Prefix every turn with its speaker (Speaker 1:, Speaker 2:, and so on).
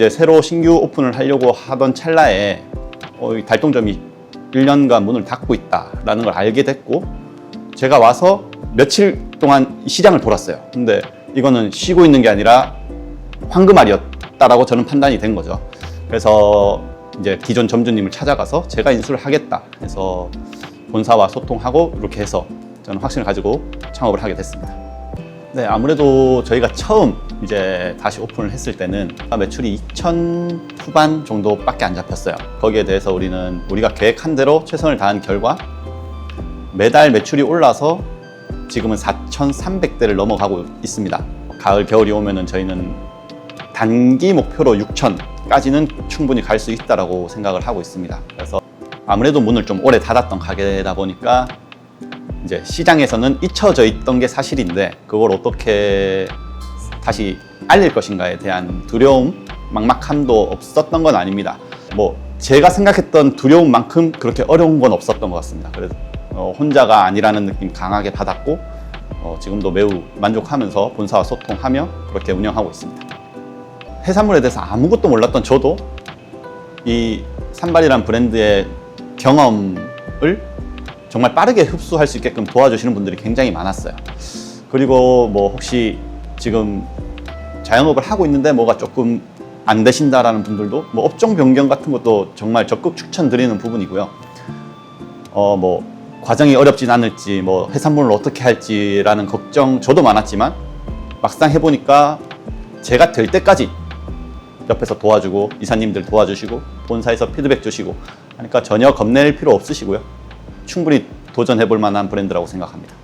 Speaker 1: 이제 새로 신규 오픈을 하려고 하던 찰나에 어, 이 달동점이 1년간 문을 닫고 있다라는 걸 알게 됐고 제가 와서 며칠 동안 시장을 돌았어요. 근데 이거는 쉬고 있는 게 아니라 황금알이었다라고 저는 판단이 된 거죠. 그래서 이제 기존 점주님을 찾아가서 제가 인수를 하겠다. 해서 본사와 소통하고 이렇게 해서 저는 확신을 가지고 창업을 하게 됐습니다. 네, 아무래도 저희가 처음 이제 다시 오픈을 했을 때는 매출이 2천 후반 정도밖에 안 잡혔어요. 거기에 대해서 우리는 우리가 계획한 대로 최선을 다한 결과 매달 매출이 올라서 지금은 4,300대를 넘어가고 있습니다. 가을, 겨울이 오면은 저희는 단기 목표로 6천까지는 충분히 갈 수 있다라고 생각을 하고 있습니다. 그래서 아무래도 문을 좀 오래 닫았던 가게다 보니까 이제 시장에서는 잊혀져 있던 게 사실인데 그걸 어떻게 다시 알릴 것인가에 대한 두려움, 막막함도 없었던 건 아닙니다. 뭐 제가 생각했던 두려움만큼 그렇게 어려운 건 없었던 것 같습니다. 그래서 어, 혼자가 아니라는 느낌 강하게 받았고 어, 지금도 매우 만족하면서 본사와 소통하며 그렇게 운영하고 있습니다. 해산물에 대해서 아무것도 몰랐던 저도 이 산발이란 브랜드의 경험을 정말 빠르게 흡수할 수 있게끔 도와주시는 분들이 굉장히 많았어요. 그리고 뭐 혹시 지금 자영업을 하고 있는데 뭐가 조금 안 되신다라는 분들도 뭐 업종 변경 같은 것도 정말 적극 추천드리는 부분이고요. 어 뭐 과정이 어렵진 않을지 뭐 해산물을 어떻게 할지라는 걱정 저도 많았지만 막상 해보니까 제가 될 때까지 옆에서 도와주고 이사님들 도와주시고 본사에서 피드백 주시고 하니까 전혀 겁낼 필요 없으시고요. 충분히 도전해 볼 만한 브랜드라고 생각합니다.